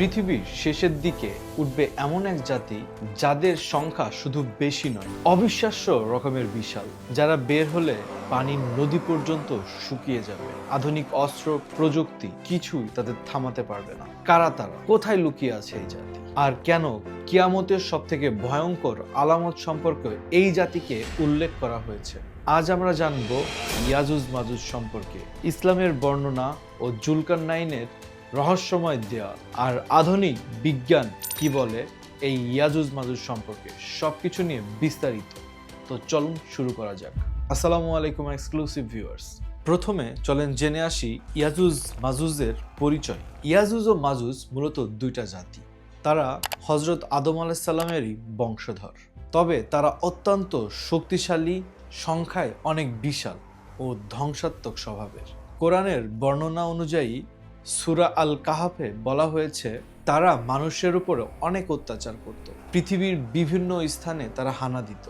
পৃথিবীর শেষের দিকে উঠবে এমন এক জাতি যাদের সংখ্যা শুধু বেশি নয়, অবিশ্বাস্য রকমের বিশাল, যারা বের হলে পানির নদী পর্যন্ত শুকিয়ে যাবে। আধুনিক অস্ত্র, প্রযুক্তি কিছুই তাদের থামাতে পারবে না। কারা তারা? কোথায় লুকিয়ে আছে এই জাতি? আর কেন কিয়ামতের সব থেকে ভয়ঙ্কর আলামত সম্পর্কে এই জাতিকে উল্লেখ করা হয়েছে? আজ আমরা জানব ইয়াজুজ মাজুজ সম্পর্কে। ইসলামের বর্ণনা ও জুলকার নাইনের রহস্যময় দেয়া। আর আধুনিক বিজ্ঞান, কি বলে, এই ইয়াজুজ মাজুজ সম্পর্কে সবকিছু নিয়ে বিস্তারিত। তো চলুন শুরু করা যাক। আসসালামু আলাইকুম এক্সক্লুসিভ ভিউয়ার্স প্রথমে চলেন জেনে আসি ইয়াজুজ মাজুজের পরিচয়। ইয়াজুজ ও মাজুজ মূলত দুইটা জাতি। তারা হজরত আদম আলাইসাল্লামেরই বংশধর। তবে তারা অত্যন্ত শক্তিশালী, সংখ্যায় অনেক বিশাল ও ধ্বংসাত্মক স্বভাবের। কোরআনের বর্ণনা অনুযায়ী সুরা আল কাহাফে বলা হয়েছে, তারা মানুষের উপরে অনেক অত্যাচার করত। পৃথিবীর বিভিন্ন স্থানে তারা হানা দিত।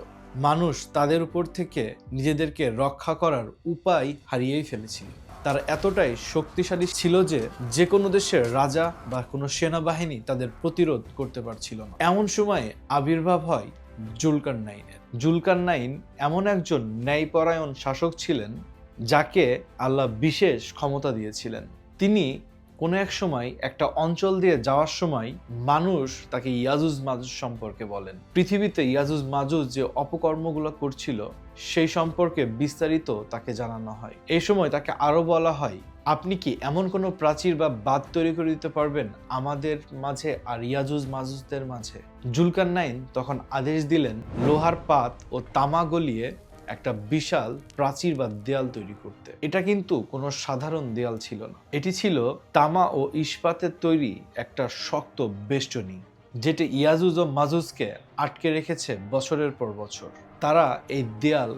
মানুষ তাদের উপর থেকে নিজেদেরকে রক্ষা করার উপায় হারিয়েই ফেলেছিল। তারা এতটাই শক্তিশালী ছিল যে যে কোনো দেশের রাজা বা কোনো সেনাবাহিনী তাদের প্রতিরোধ করতে পারছিল না। এমন সময়ে আবির্ভাব হয় জুলকার নাইনের। জুলকার নাইন এমন একজন ন্যায়পরায়ণ শাসক ছিলেন, যাকে আল্লাহ বিশেষ ক্ষমতা দিয়েছিলেন। তিনি কোনো এক সময় একটা অঞ্চল দিয়ে যাওয়ার সময় মানুষ তাকে ইয়াজুজ মাজুজ সম্পর্কে বলেন। পৃথিবীতে ইয়াজুজ মাজুজ যে অপকর্মগুলো করছিল, সেই সম্পর্কে বিস্তারিত তাকে জানানো হয়। এই সময় তাকে আরও বলা হয়, আপনি কি এমন কোনো প্রাচীর বা বাদ তৈরি করে দিতে পারবেন আমাদের মাঝে আর ইয়াজুজ মাজুজদের মাঝে? জুলকার নাইন তখন আদেশ দিলেন, লোহার পাত ও তামা গলিয়ে একটা বিশাল প্রাচীর বা দেয়াল তৈরি করতে। এটা কিন্তু কোনো সাধারণ দেয়াল ছিল না। এটি ছিল তামা ও ইস্পাতের তৈরি একটা শক্ত বেষ্টনী, যেটি ইয়াজুজ ও মাজুজকে আটকে রেখেছে বছরের পর বছর। তারা এই দেয়াল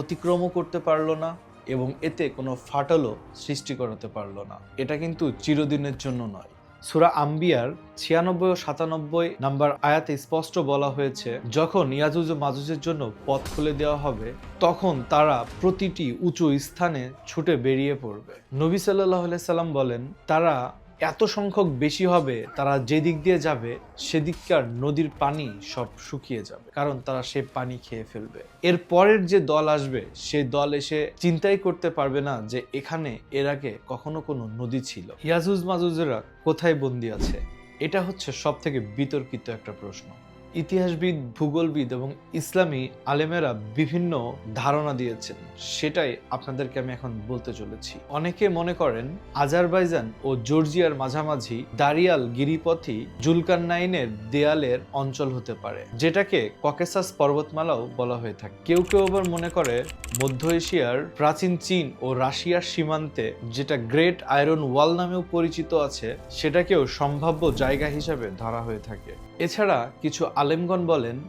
অতিক্রমও করতে পারল না এবং এতে কোনো ফাটলও সৃষ্টি করাতে পারল না। এটা কিন্তু চিরদিনের জন্য নয়। সুরা আম্বিয়ার ছিয়ানব্বই ও সাতানব্বই নাম্বার আয়াতে স্পষ্ট বলা হয়েছে, যখন ইয়াজুজ ও মাজুজের জন্য পথ খুলে দেওয়া হবে, তখন তারা প্রতিটি উঁচু স্থানে ছুটে বেরিয়ে পড়বে। নবী সাল্লাহ সাল্লাম বলেন, তারা এত সংখ্যক বেশি হবে, তারা যেদিক দিয়ে যাবে, সেদিককার নদীর পানি সব শুকিয়ে যাবে, কারণ তারা সে পানি খেয়ে ফেলবে। এর পরের যে দল আসবে, সে দল এসে চিন্তাই করতে পারবে না যে এখানে এর আগে কখনো কোনো নদী ছিল। ইয়াজুজ মাজুজেরা কোথায় বন্দি আছে? এটা হচ্ছে সব থেকে বিতর্কিত একটা প্রশ্ন। ইতিহাসবিদ, ভূগোলবিদ এবং ইসলামী আলেমেরা বিভিন্ন ধারণা দিয়েছেন। সেটাই আপনাদেরকে আমি এখন বলতে চলেছি। অনেকে মনে করেন আজারবাইজান ও জর্জিয়ার মাঝামাঝি দারিয়াল গিরিপথই জুলকান নাইনের দেয়ালের অঞ্চল হতে পারে, যেটাকে ককেসাস পর্বতমালাও বলা হয়ে থাকে। কেউ কেউ আবার মনে করে মধ্য এশিয়ার প্রাচীন চীন ও রাশিয়ার সীমান্তে যেটা গ্রেট আয়রন ওয়াল নামেও পরিচিত আছে, সেটাকেও সম্ভাব্য জায়গা হিসাবে ধরা হয়ে থাকে। এছাড়া কিছু আলেমগণ বলেন,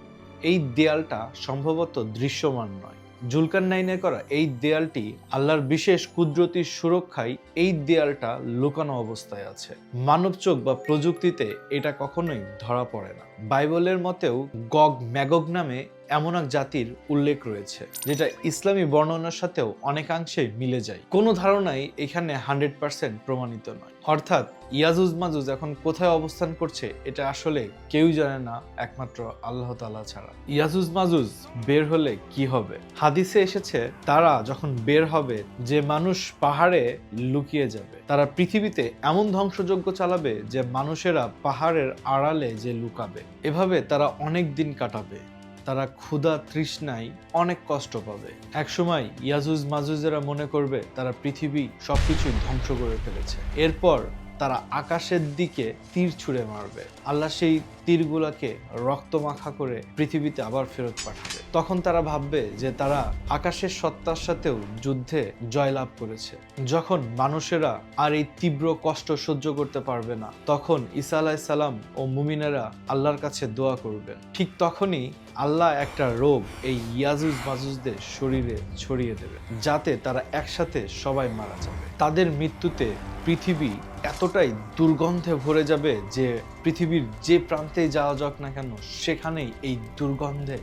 এই দেয়ালটা সম্ভবত দৃশ্যমান নয়। জুলকান নাইনে করা এই দেয়ালটি আল্লাহর বিশেষ কুদরতির সুরক্ষায় এই দেয়ালটা লুকানো অবস্থায় আছে। মানব চোখ বা প্রযুক্তিতে এটা কখনোই ধরা পড়ে না। বাইবেলের মতেও গগ ম্যাগগ নামে এমন এক জাতির উল্লেখ রয়েছে, যেটা ইসলামী বর্ণনার সাথেও অনেকাংশেই মিলে যায়। কোনো ধারণাই এখানে হান্ড্রেড পার্সেন্ট প্রমাণিত নয়। অর্থাৎ ইয়াজুজ মাজুজ এখন কোথায় অবস্থান করছে, এটা আসলে কেউ জানে না, একমাত্র আল্লাহ তালা ছাড়া। ইয়াজুজ মাজুজ বের হলে কি হবে? হাদিসে এসেছে, তারা যখন বের হবে, যে মানুষ পাহাড়ে লুকিয়ে যাবে। তারা পৃথিবীতে এমন ধ্বংসযজ্ঞ চালাবে যে মানুষেরা পাহাড়ের আড়ালে যে লুকাবে। এভাবে তারা অনেক দিন কাটাবে। তারা ক্ষুধা তৃষ্ণায় অনেক কষ্ট পাবে। একসময় ইয়াজুজ মাজুজেরা মনে করবে তারা পৃথিবী সবকিছু ধ্বংস করে ফেলেছে। এরপর তারা আকাশের দিকে তীর ছুঁড়ে মারবে। আল্লাহ সেই তীরগুলোকে রক্তমাখা করে পৃথিবীতে আবার ফেরত পাঠাবে। তখন তারা ভাববে যে তারা আকাশের সত্তার সাথেও যুদ্ধে জয়লাভ করেছে। যখন মানুষেরা আর এই তীব্র কষ্ট সহ্য করতে পারবে না, তখন ঈসা আলাহ সালাম ও মুমিনেরা আল্লাহর কাছে দোয়া করবেন। ঠিক তখনই আল্লাহ একটা রোগ এই ইয়াজুজ মাজুজদের শরীরে ছড়িয়ে দেবে, যাতে তারা একসাথে সবাই মারা যাবে। তাদের মৃত্যুতে পৃথিবী এতটাই দুর্গন্ধে ভরে যাবে যে পৃথিবীর যে প্রান্তে যাওয়া যাক না কেন, সেখানেই এই দুর্গন্ধে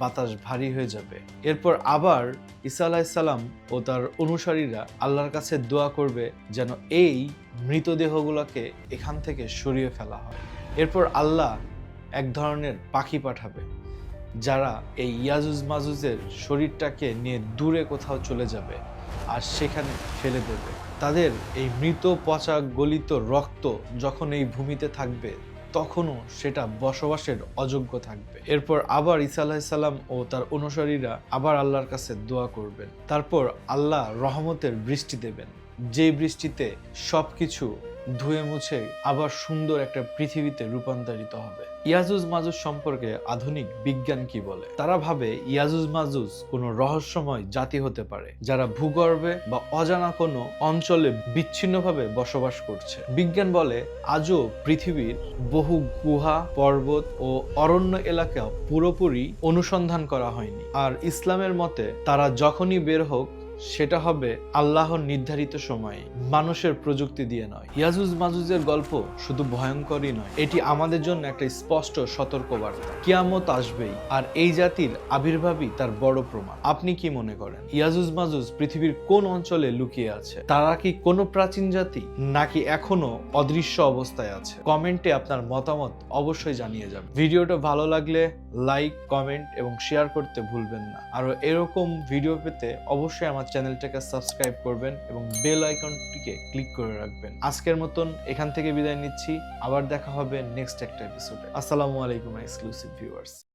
বাতাস ভারী হয়ে যাবে। এরপর আবার ঈসা ও তার অনুসারীরা আল্লাহর কাছে দোয়া করবে যেন এই মৃতদেহগুলোকে এখান থেকে সরিয়ে ফেলা হয়। এরপর আল্লাহ এক ধরনের পাখি পাঠাবে, যারা এই ইয়াজুজ মাজুজের শরীরটাকে নিয়ে দূরে কোথাও চলে যাবে। আর সেখানে ফেলে দেবে। তাদের এই মৃত পচা গলিত রক্ত যখন এই ভূমিতে থাকবে, তখনও সেটা বসবাসের অযোগ্য থাকবে। এরপর আবার ঈসা আলাহিসাল্লাম ও তার অনুসারীরা আবার আল্লাহর কাছে দোয়া করবেন। তারপর আল্লাহ রহমতের বৃষ্টি দেবেন। যে বৃষ্টিতে সবকিছু ধুয়ে মুছে আবার সুন্দর একটা পৃথিবীতে রূপান্তরিত হবে। ইয়াজুজ মাজুজ সম্পর্কে আধুনিক বিজ্ঞান কি বলে? তারা ভাবে ইয়াজুজ মাজুজ কোনো রহস্যময় জাতি হতে পারে, যারা ভূগর্ভে বা অজানা কোনো অঞ্চলে বিচ্ছিন্নভাবে বসবাস করছে। বিজ্ঞান বলে আজও পৃথিবীর বহু গুহা, পর্বত ও অরণ্য এলাকা পুরোপুরি অনুসন্ধান করা হয়নি। আর ইসলামের মতে তারা যখনই বের হোক সেটা হবে আল্লাহর নির্ধারিত সময়ে। মানুষের প্রযুক্তি দিয়ে নয়। ইয়াজুজ মাজুজের গল্প শুধু ভয়ঙ্করই নয়। এটি আমাদের জন্য একটা স্পষ্ট সতর্কবার্তা। কিয়ামত আসবেই, আর এই জাতির আবির্ভাবই তার বড় প্রমাণ। আপনি কি মনে করেন, ইয়াজুজ মাজুজ পৃথিবীর কোন অঞ্চলে লুকিয়ে আছে? তারা কি কোনো প্রাচীন জাতি, নাকি এখনও অদৃশ্য অবস্থায় আছে? কমেন্টে আপনার মতামত অবশ্যই জানিয়ে যাবেন। ভিডিওটা ভালো লাগলে লাইক, কমেন্ট এবং শেয়ার করতে ভুলবেন না। আর এরকম ভিডিও পেতে অবশ্যই আমার চ্যানেলটাকে সাবস্ক্রাইব করবেন এবং বেল আইকনটিকে ক্লিক করে রাখবেন। আজকের মতন এখান থেকে বিদায় নিচ্ছি। আবার দেখা হবে নেক্সট একটা এপিসোডে আসসালামু আলাইকুম এক্সক্লুসিভ ভিউয়ার্স